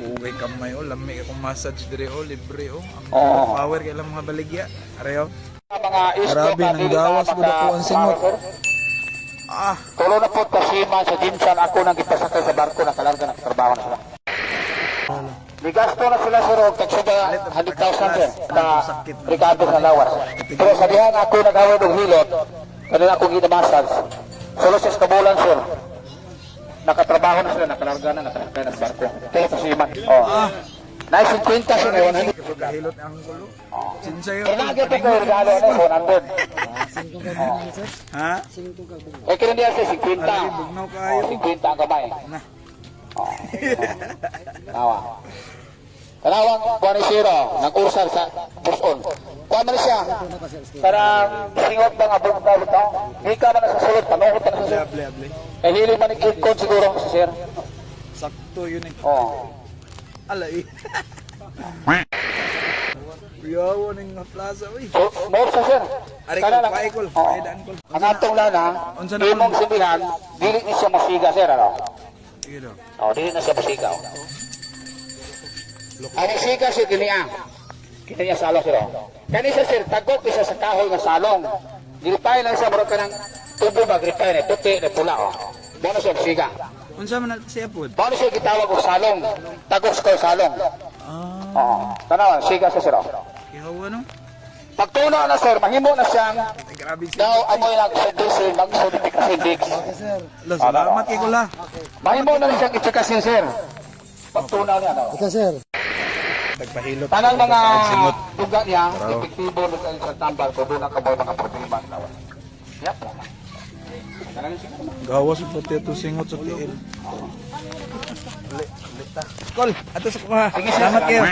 Ugay kamay o, lami akong massage dire o, libre o. Ang Oo. power kay lang mga baligya. Areo. mga islo Grabe, na nang gawas ko na po ang singot. Ah, Tulo na po kasiman sa Jinsan ako nang gipasakay sa barko na kalarga na trabaho na sila. Ligasto na sila sir og tagsuga 100,000 sir na Ricardo sa lawas. Pero sa dihan ako nagawid og hilot kanila akong ginamasal. Solo sa kabulan sir. Nakatrabaho na sila, nakalarga na, nakasakay na sa barko. Kaya kasiman. Oh. Na 50 sir, na 100. kahilot ang kulo. Sinsayo. Kaya lagi po kayo regalo na 100. Ha? Eh, kaya niya sa 50. Alay, bugnaw kayo. Oh, 50 ang kamay. Na. Oh. Tawa. Tanawang kuha ni Siro, nag-ursal sa Buson. Kuha man siya. Parang singot ng abong tawag ito. Hindi ka man na sa sulod, panuhot na sa sulod. Able, able. Eh, hili man ikod siguro sa sir. Sakto yun eh. Oh. Alay. Yawa ng nga plaza, uy. So, mo sa sir. Ari ko, paikol, Oo. paidaan ko. Ang atong lana, Unsa na imong simbihan, dili ni siya masiga sir, ano? Daw. Oh, dili na siya masiga. oh. Ang siga si kiniya. Kiniya salong sir. oh. Kani siya sir, tagok isa sa kahoy nga salong. Gripay lang siya murag kanang tubo ba gripay na puti na pula oh. Bono siya siga. Unsa man na siya po? Bono siya gitawag og salong. Tagok sa kahoy salong. Ah, Oo. Tanaw, siga siya sir. oh. ihawa no? Pagtuno na sir, mahimo na siyang grabe siya. daw amoy lang sa sir, mag-certificate Dix. Lo, salamat kay kula. Mahimo na siyang i-checkasin sir. Pagtunaw niya daw. Tagpahilot. Tanang mga duga niya, epektibo na sa tambal kung doon ang kabaw mga problema sa. Gawas pati ito singot sa tiil. Kol, ato sa kuha. Sir. Salamat kayo.